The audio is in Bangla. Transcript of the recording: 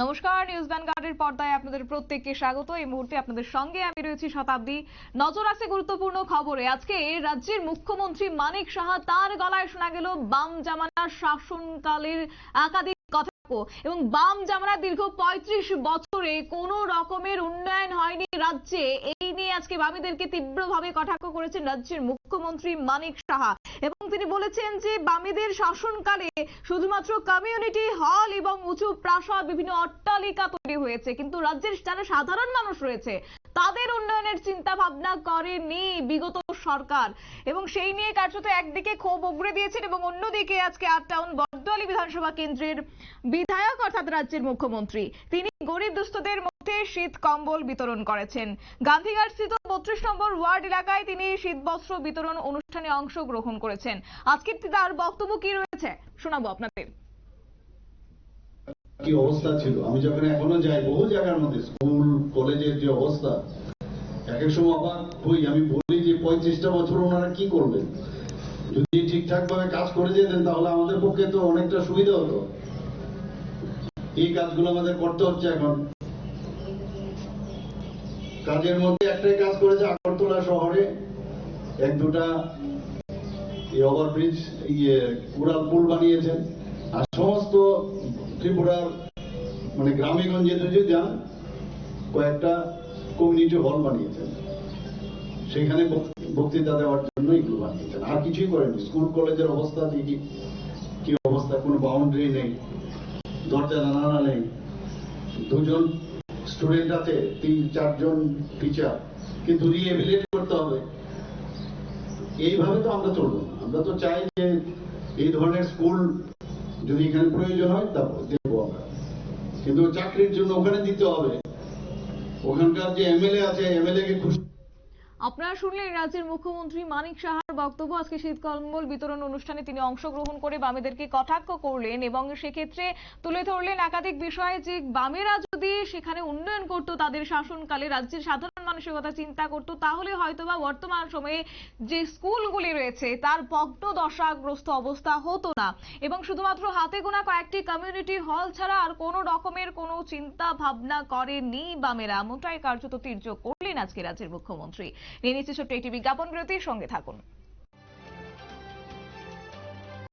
নমস্কার নিউজ ভ্যানগার্ডের পর্দায় আপনাদের প্রত্যেককে স্বাগত। এই মুহূর্তে আপনাদের সঙ্গে আমি রয়েছি শতাব্দী। নজর আছে গুরুত্বপূর্ণ খবরে। আজকে রাজ্যের মুখ্যমন্ত্রী মানিক সাহা তার গলায় শোনা গেল বাম জামানার শাসনকালের একাধিক কথা। এবং বাম জামানা দীর্ঘ পঁয়ত্রিশ বছরে কোনো রকমের উন্নয়ন হয়নি রাজ্যে। নিয়ে আজকে বামীদেরকে তীব্রভাবে কটাক্ষ করেছেন রাজ্যের মুখ্যমন্ত্রী মানিক সাহা। এবং তিনি বলেছেন যে, বামীদের শাসনকালে শুধুমাত্র কমিউনিটি হল এবং উঁচু প্রাসাদ, বিভিন্ন অট্টালিকা তৈরি হয়েছে। কিন্তু রাজ্যের যারা সাধারণ মানুষ রয়েছে, তাদের উন্নয়নের চিন্তা ভাবনা করেনি বিগত সরকার। এবং সেই নিয়ে কার্যত একদিকে ক্ষোভ উগড়ে দিয়েছেন এবং অন্যদিকে আজকে আট টাউন বিধানসভা কেন্দ্রের বিধায়ক, অর্থাৎ রাজ্যের মুখ্যমন্ত্রী, তিনি গরিব দুস্থদের শীত কম্বল বিতরণ করেছেন। গান্ধীঘাট স্থিত বত্রিশ নম্বর ওয়ার্ড এলাকায় তিনি শীতবস্ত্র বিতরণ অনুষ্ঠানে অংশগ্রহণ করেছেন। আজকে তার বক্তব্য কি রয়েছে? শোনাবো আপনাদের। কি অবস্থা ছিল? আমি যখন এখনও যাই, বহু জায়গার মধ্যে স্কুল, কলেজের যে অবস্থা, এক এক সময় অবাক হই। আমি বলি যে পঁয়ত্রিশটা বছর ওনারা কি করবেন যদি ঠিকঠাক ভাবে কাজ করে যেতেন, তাহলে আমাদের পক্ষে তো অনেকটা সুবিধা হতো। এই কাজগুলো আমাদের করতে হচ্ছে এখন। কাজের মধ্যে একটাই কাজ করেছে আগরতলা শহরে। এক দুটা ওভারব্রিজ ইয়ে কুড়াল পুল বানিয়েছেন। আর সমস্ত ত্রিপুরার মানে গ্রামে গঞ্জে যদি যান, কয়েকটা কমিউনিটি হল বানিয়েছেন। সেখানে বক্তৃতা দেওয়ার জন্য এগুলো বানিয়েছেন। আর কিছুই করেনি স্কুল, কলেজের অবস্থা দেখি। কি অবস্থা? কোনো বাউন্ডারি নেই। দরজা, জানালা নেই। দুজন স্টুডেন্ট আছে, তিন, চারজন টিচার কিন্তু রিএভিলেট করতে হবে। এইভাবে তো আমরা চলবো আমরা তো চাই যে এই ধরনের স্কুল যদি এখানে প্রয়োজন হয়, তা দেবো আমরা। কিন্তু চাকরির জন্য ওখানে দিতে হবে। ওখানকার যে এমএলএ আছে এমএলএ কে খুশি আপনারা শুনলেন রাজ্যের মুখ্যমন্ত্রী মানিক সাহার বক্তব্য। আজকে শীতকম্বল বিতরণ অনুষ্ঠানে তিনি অংশগ্রহণ করে বামেদেরকে কটাক্ষ করলেন এবং সেক্ষেত্রে তুলে ধরলেন একাধিক বিষয় যে বামেরা যদি সেখানে উন্নয়ন করত, তাদের শাসনকালে রাজ্যের সাধারণ মানুষের কথা চিন্তা করত, তাহলে হয়তোবা বর্তমান সময়ে যে স্কুলগুলি রয়েছে, তার ভগ্ন দশাগ্রস্ত অবস্থা হতো না। এবং শুধুমাত্র হাতে গোনা কয়েকটি কমিউনিটি হল ছাড়া আর কোনো রকমের কোনো চিন্তা ভাবনা করেনি বামেরা। এমনটাই কার্যত তীর্য করলেন আজকে রাজ্যের মুখ্যমন্ত্রী। নিয়ে নিচ্ছে ছোট্ট একটি বিজ্ঞাপন বিরতির সঙ্গে থাকুন।